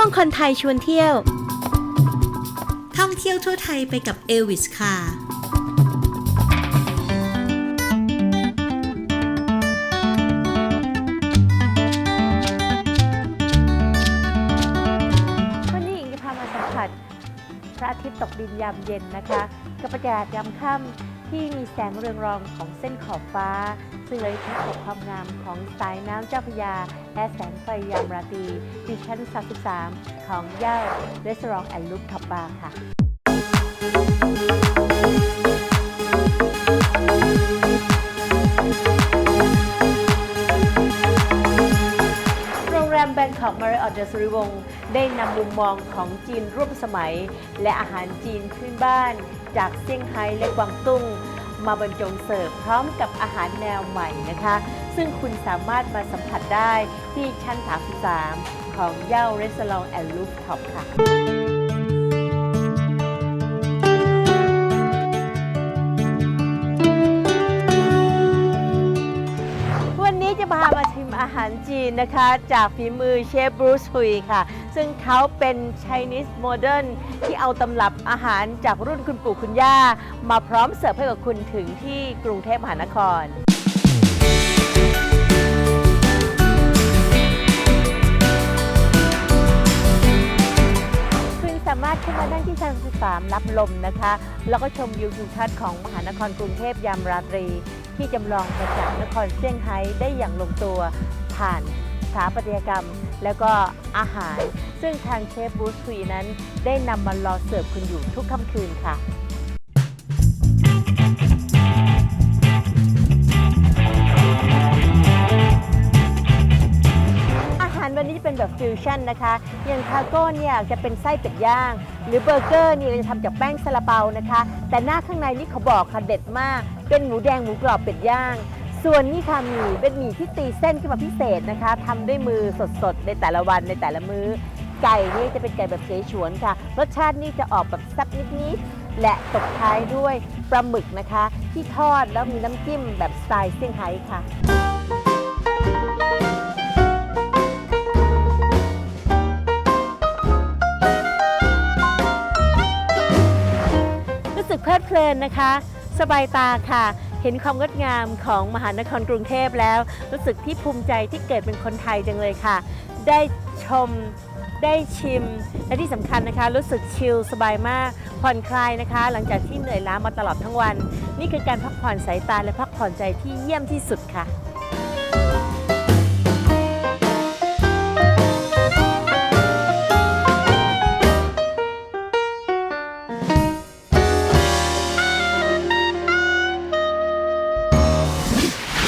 ช่วงคนไทยชวนเที่ยว ท่องเที่ยวทั่วไทยไปกับเอลวิสค่ะ วันนี้หญิงจะพามาสัมผัสพระอาทิตย์ตกดินยามเย็นนะคะ กับบรรยากาศยามค่ำที่มีแสงเรืองรองของเส้นขอบฟ้าซึ่ง เลยทิศกับความงามของสายน้ำเจ้าพยา และแสงไฟยามราตรีที่ชั้น33 ของย่าเรสอร์ทแอนด์ลูปท็อปบาร์ค่ะโรงแรมแบงคอกมาริออทเดอสุริวงศ์ได้นำมุมมองของจีนร่วมสมัย และอาหารจีนพื้นบ้าน จากเซี่ยงไฮ้และกวางตุ้ง มาบรรจงเสิร์ฟพร้อมกับอาหารแนวใหม่นะคะ ซึ่งคุณสามารถมาสัมผัสได้ที่ชั้น 33 ของเย่าเรสซองแอนด์ลูฟท็อปค่ะ พามาชิมอาหารจีนนะคะ จากฝีมือเชฟบรูซฮุยค่ะ ซึ่งเขาเป็น Chinese Modern ที่เอาตำรับอาหารจากรุ่นคุณปู่คุณย่า มาพร้อมเสิร์ฟให้กับคุณถึงที่กรุงเทพมหานคร คุณสามารถขึ้นมานั่งที่ชั้น13รับลมนะคะ แล้วก็ชมวิวทิวทัศน์ของมหานครกรุงเทพยามราตรี ที่จำลองมาจากนครเซี่ยงไฮ้ได้อย่างลงตัวผ่านสถาปัตยกรรม แล้วก็อาหาร ซึ่งทางเชฟบูซทรีนั้น ได้นำมารอเสิร์ฟคุณอยู่ทุกค่ำคืนค่ะอาหารวันนี้จะเป็นแบบฟิวชั่นนะคะ อย่างทาโก้เนี่ยจะเป็นไส้เป็ดย่าง หรือเบอร์เกอร์นี่ยจะทำจากแป้งซาลาเปานะคะ แต่หน้าข้างในนี่เขาบอกค่ะเด็ดมาก เป็นหมูแดงหมูกรอบเป็ดย่าง ส่วนนี่ค่ะหมี่เป็นหมี่ที่ตีเส้นขึ้นมาพิเศษนะคะทำด้วยมือสดๆ ในแต่ละวันในแต่ละมื้อ ไก่นี่จะเป็นไก่แบบเสฉวนค่ะ รสชาตินี่จะออกแบบแซ่บนิดๆและตบท้ายด้วยปลาหมึกนะคะ ที่ทอดแล้วมีน้ำจิ้มแบบสไตล์เซี่ยงไฮ้ค่ะรู้สึกเพลิดเพลินนะคะ สบายตาค่ะ เห็นความงดงามของมหานครกรุงเทพแล้ว รู้สึกที่ภูมิใจที่เกิดเป็นคนไทยจังเลยค่ะ ได้ชมได้ชิม และที่สำคัญนะคะ รู้สึกชิลสบายมาก ผ่อนคลายนะคะ หลังจากที่เหนื่อยล้ามาตลอดทั้งวัน นี่คือการพักผ่อนสายตาและพักผ่อนใจที่เยี่ยมที่สุดค่ะ